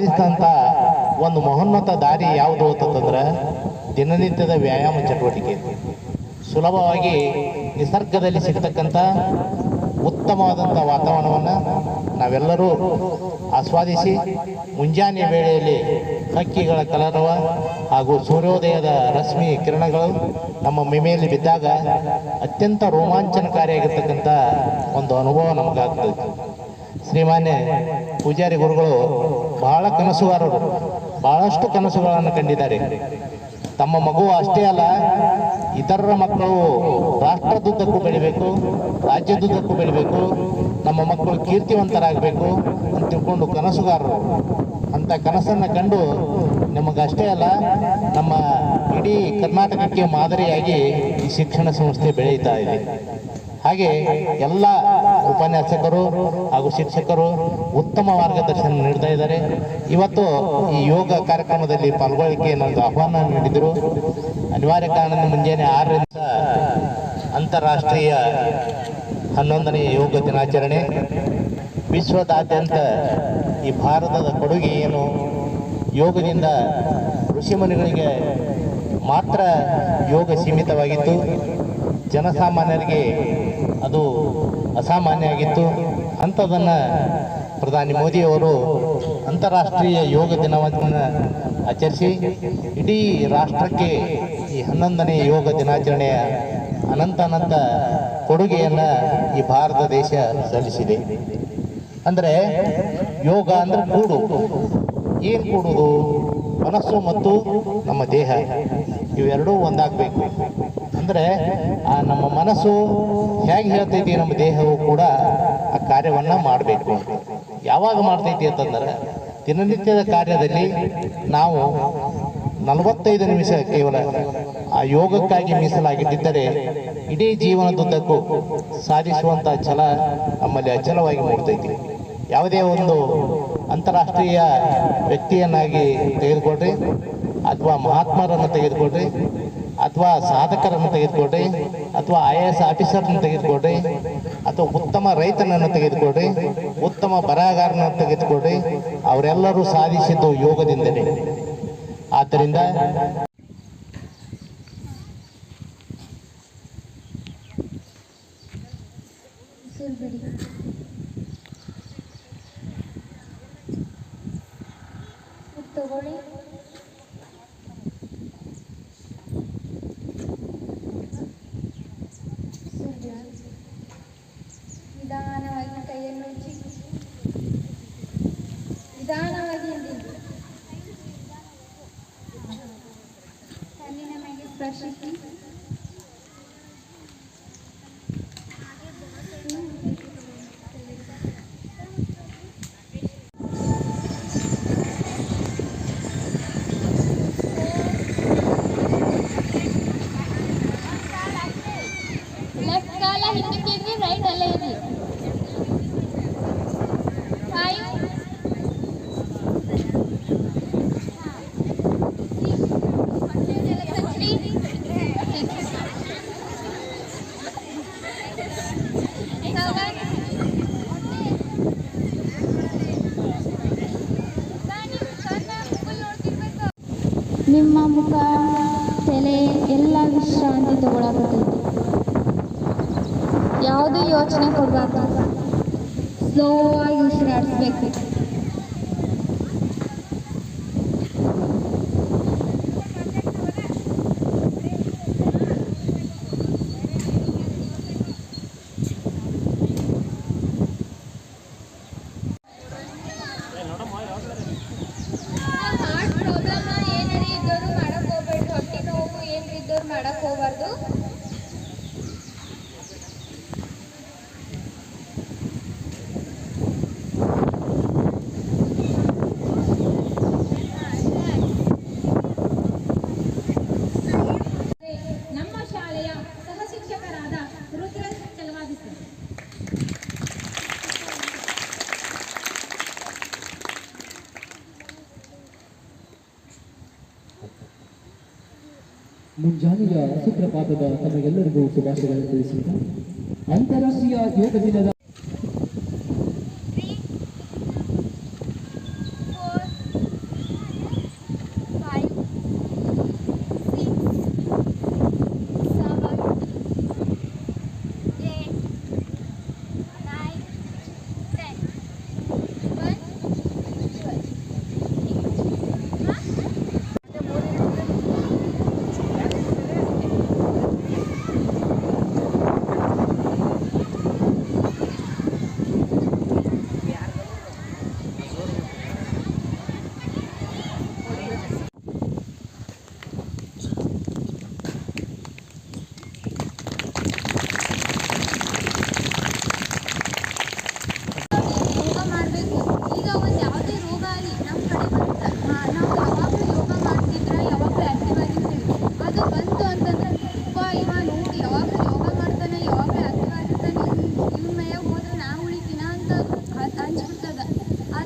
ಸಾಧಿಸಿದಂಥ ಒಂದು ಮಹೋನ್ನತ ದಾರಿ ಯಾವುದು ಅಂತಂದ್ರೆ ದಿನನಿತ್ಯದ ವ್ಯಾಯಾಮ ಚಟುವಟಿಕೆ. ಸುಲಭವಾಗಿ ನಿಸರ್ಗದಲ್ಲಿ ಸಿಗ್ತಕ್ಕಂಥ ಉತ್ತಮವಾದಂಥ ವಾತಾವರಣವನ್ನು ನಾವೆಲ್ಲರೂ ಆಸ್ವಾದಿಸಿ ಮುಂಜಾನೆ ವೇಳೆಯಲ್ಲಿ ಹಕ್ಕಿಗಳ ಕಲರವ ಹಾಗೂ ಸೂರ್ಯೋದಯದ ರಶ್ಮಿ ಕಿರಣಗಳು ನಮ್ಮ ಮಿಮೆಯಲ್ಲಿ ಬಿದ್ದಾಗ ಅತ್ಯಂತ ರೋಮಾಂಚನಕಾರಿಯಾಗಿರ್ತಕ್ಕಂಥ ಒಂದು ಅನುಭವ ನಮಗಾಗ್ತದೆ. ಶ್ರೀಮಾನ್ಯ ಪೂಜಾರಿ ಗುರುಗಳು ಬಹಳ ಕನಸುಗಾರರು. ಬಹಳಷ್ಟು ಕನಸುಗಳನ್ನು ಕಂಡಿದ್ದಾರೆ. ತಮ್ಮ ಮಗು ಅಷ್ಟೇ ಅಲ್ಲ, ಇತರರ ಮಕ್ಕಳು ರಾಷ್ಟ್ರದುದ್ದಕ್ಕೂ ಬೆಳಿಬೇಕು, ರಾಜ್ಯದುದ್ದಕ್ಕೂ ಬೆಳಿಬೇಕು, ನಮ್ಮ ಮಕ್ಕಳು ಕೀರ್ತಿವಂತರಾಗಬೇಕು ಅಂತ ತಿಳ್ಕೊಂಡು ಕನಸುಗಾರರು. ಅಂತ ಕನಸನ್ನು ಕಂಡು ನಮಗಷ್ಟೇ ಅಲ್ಲ, ನಮ್ಮ ಇಡೀ ಕರ್ನಾಟಕಕ್ಕೆ ಮಾದರಿಯಾಗಿ ಈ ಶಿಕ್ಷಣ ಸಂಸ್ಥೆ ಬೆಳೀತಾ ಇದೆ. ಹಾಗೆ ಎಲ್ಲ ಉಪನ್ಯಾಸಕರು ಹಾಗೂ ಶಿಕ್ಷಕರು ಉತ್ತಮ ಮಾರ್ಗದರ್ಶನ ನೀಡ್ತಾ ಇದ್ದಾರೆ. ಇವತ್ತು ಈ ಯೋಗ ಕಾರ್ಯಕ್ರಮದಲ್ಲಿ ಪಾಲ್ಗೊಳ್ಳಿಕ್ಕೆ ನನಗೆ ಆಹ್ವಾನ ನೀಡಿದರು. ಅನಿವಾರ್ಯ ಕಾರಣ ಮುಂಜಾನೆ ಆರರಿಂದ ಅಂತಾರಾಷ್ಟ್ರೀಯ ಹನ್ನೊಂದನೇ ಯೋಗ ದಿನಾಚರಣೆ. ವಿಶ್ವದಾದ್ಯಂತ ಈ ಭಾರತದ ಕೊಡುಗೆ ಏನು? ಯೋಗದಿಂದ ಋಷಿಮುನಿಗಳಿಗೆ ಮಾತ್ರ ಯೋಗ ಸೀಮಿತವಾಗಿತ್ತು. ಜನಸಾಮಾನ್ಯರಿಗೆ ಅದು ಅಸಾಮಾನ್ಯ ಆಗಿತ್ತು ಅಂಥದನ್ನು ಪ್ರಧಾನಿ ಮೋದಿಯವರು ಅಂತಾರಾಷ್ಟ್ರೀಯ ಯೋಗ ದಿನವನ್ನು ಆಚರಿಸಿ, ಇಡೀ ರಾಷ್ಟ್ರಕ್ಕೆ ಈ ಹನ್ನೊಂದನೇ ಯೋಗ ದಿನಾಚರಣೆಯ ಅನಂತ ಅನಂತ ಕೊಡುಗೆಯನ್ನು ಈ ಭಾರತ ದೇಶ ಸಲ್ಲಿಸಿದೆ. ಅಂದರೆ ಯೋಗ ಅಂದರೆ ಕೂಡು. ಏನು ಕೂಡುವುದು ಮನಸ್ಸು ಮತ್ತು ನಮ್ಮ ದೇಹ. ಇವೆರಡೂ ಒಂದಾಗಬೇಕು. ಅಂದರೆ ನಮ್ಮ ಮನಸ್ಸು ಹೇಗೆ ಹೇಳ್ತೈತಿ ನಮ್ಮ ದೇಹವು ಕೂಡ ಆ ಕಾರ್ಯವನ್ನು ಮಾಡಬೇಕು. ಯಾವಾಗ ಮಾಡ್ತೈತಿ ಅಂತಂದ್ರೆ ದಿನನಿತ್ಯದ ಕಾರ್ಯದಲ್ಲಿ ನಾವು ನಲವತ್ತೈದು ನಿಮಿಷ ಕೇವಲ ಆ ಯೋಗಕ್ಕಾಗಿ ಮೀಸಲಾಗಿಟ್ಟಿದ್ದರೆ ಇಡೀ ಜೀವನದುದ್ದಕ್ಕೂ ಸಾಧಿಸುವಂಥ ಛಲ ನಮ್ಮಲ್ಲಿ ಅಚಲವಾಗಿ ಮೂಡ್ತೈತಿ. ಯಾವುದೇ ಒಂದು ಅಂತಾರಾಷ್ಟ್ರೀಯ ವ್ಯಕ್ತಿಯನ್ನಾಗಿ ತೆಗೆದುಕೊಡ್ರಿ ಅಥವಾ ಮಹಾತ್ಮರನ್ನು ತೆಗೆದುಕೊಡ್ರಿ ಅಥವಾ ಸಾಧಕರನ್ನು ತೆಗೆದುಕೊಡ್ರಿ ಅಥವಾ ಐ ಎ ಎಸ್ ಆಫೀಸರ್ನ ತೆಗೆದುಕೊಡ್ರಿ ಅಥವಾ ಉತ್ತಮ ರೈತನನ್ನು ತೆಗೆದುಕೊಡ್ರಿ ಉತ್ತಮ ಬರಹಗಾರನ ತೆಗೆದುಕೊಡ್ರಿ ಅವರೆಲ್ಲರೂ ಸಾಧಿಸಿದ್ದು ಯೋಗದಿಂದಲೇ. ಆದ್ದರಿಂದ ತಗೊಳ್ಳಿ. 三十一 ನಿಮ್ಮ ಮುಖ ತಲೆ ಎಲ್ಲ ವಿಶ್ರಾಂತಿ ತಗೊಳಕತ್ತೈತಿ. ಯಾವುದೇ ಯೋಚನೆ ಕೊಡಬಾರ್ದು. ಸ್ಲೋ ಆಗಿ ಉಸಿರಾಡಿಸ್ಬೇಕು ಹೋಗ್ಬಾರ್ದು ಮುಂಜಾನೆಯ ಸುಪ್ರಭಾತದ ತಮಗೆಲ್ಲರಿಗೂ ಶುಭಾಶಯಗಳನ್ನು ತಿಳಿಸುತ್ತಾ ಅಂತಾರಾಷ್ಟ್ರೀಯ ಯೋಗ ದಿನದ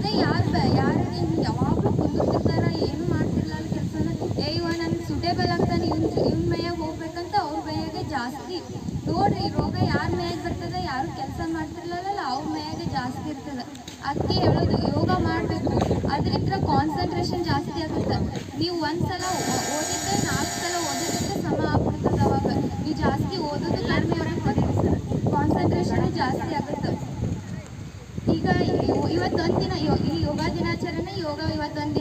ಅದೇ ಯಾರು ಬ ಯಾರು ನೀನು ಯಾವಾಗಲೂ ಕುಂದಿರ್ತಿರ್ತಾರ ಏನು ಮಾಡ್ತಿರ್ಲಲ್ಲ ಕೆಲಸನ? ಏ, ಇವ ನನ್ಗೆ ಸುಟೇಬಲ್ ಆಗ್ತಾನೆ ಇವ್ನ ಇವ್ನ ಮೈಯಾಗ ಹೋಗ್ಬೇಕಂತ ಅವ್ರ ಮೈಯಾಗೆ ಜಾಸ್ತಿ. ನೋಡ್ರಿ, ಈ ರೋಗ ಯಾರ ಮೈಯಾಗ ಬರ್ತದೆ, ಯಾರು ಕೆಲಸ ಮಾಡ್ತಿರ್ಲಲ್ಲ ಅವ್ರ ಮೈಯಾಗೆ ಜಾಸ್ತಿ ಇರ್ತದೆ. ಅದ್ಕೆ ಹೇಳೋದು, ಯೋಗ ಮಾಡಬೇಕು ಅದರಿಂದ ಕಾನ್ಸಂಟ್ರೇಷನ್ ಜಾಸ್ತಿ ಆಗುತ್ತೆ. ನೀವು ಒಂದ್ಸಲ ಯೋಗ ಇವತ್ತೊಂದು